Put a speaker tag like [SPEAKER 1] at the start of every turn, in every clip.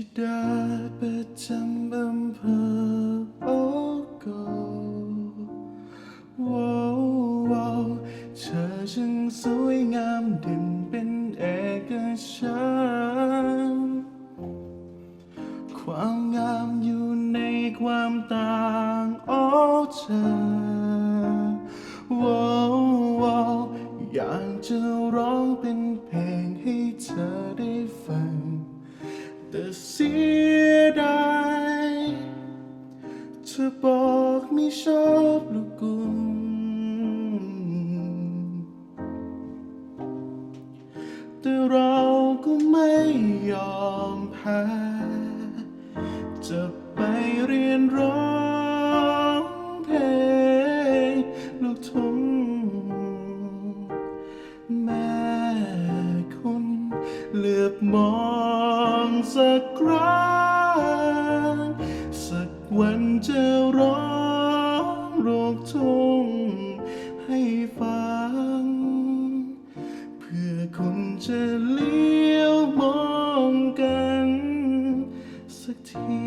[SPEAKER 1] ธิดาประจำอำเภอโอโกว้าวว้าวเธอช่างสวยงามเด่นเป็นเอกฉันความงามอยู่ในความต่างโอ้เธอว้าวว้าวอยากจะร้องเป็น เธอบอกไม่ชอบลูกกุลแต่เราก็ไม่ยอมแพ้จะไปเรียนร้องเพลงลูกทุ่งแม่คุณเหลือบมองสักครั้ง วันจะร้องลูกทุ่งให้ฟัง เพื่อคุณจะเลี้ยวมองกัน สักที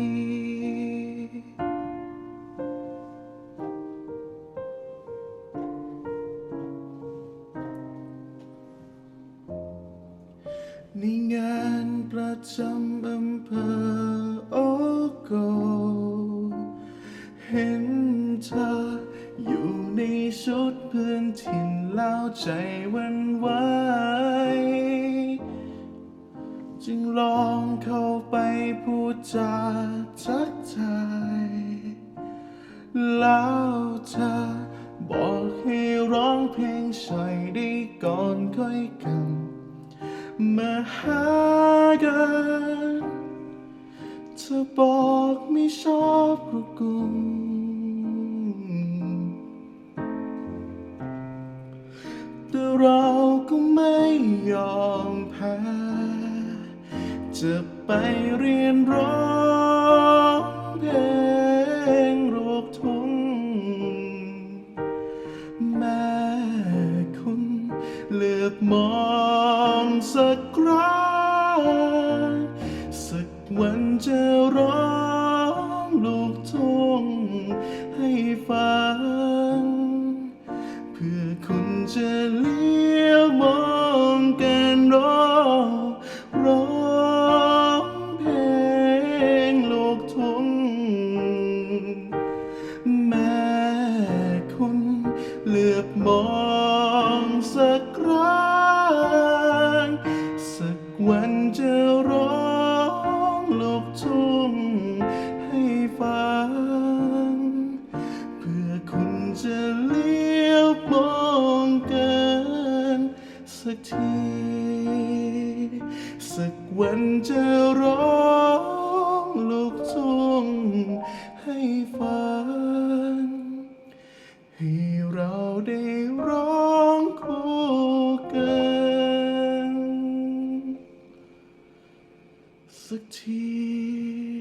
[SPEAKER 1] ในงานประจำอำเภอโอโก เธอ อยู่ในชุดเพื่อนถิ่นแล้วใจวันไหวจึงลองเข้าไปพูดจาทักทายแล้วเธอบอกให้ร้องเพลงชอยได้ก่อนค่อยกันมาหากันเธอบอกไม่ชอบรูกุล แต่เราก็ไม่ยอมแพ้ จะไปเรียนร้องเพลงลูกทุ่งแม่คุณเลือกมองสักครั้งสักวันจะร้อง จะเลี้ยวมองกันร้องร้องเพลงลูกทุ่งแม่คุณเลือบมองสักครั้งสักวันจะร้องลูกทุ่งให้ฟัง เพื่อคุณจะเลี้ยวมอง สักที สักวันจะร้องลูกทุ่งให้ฟังให้เราได้ร้องคู่กัน สักที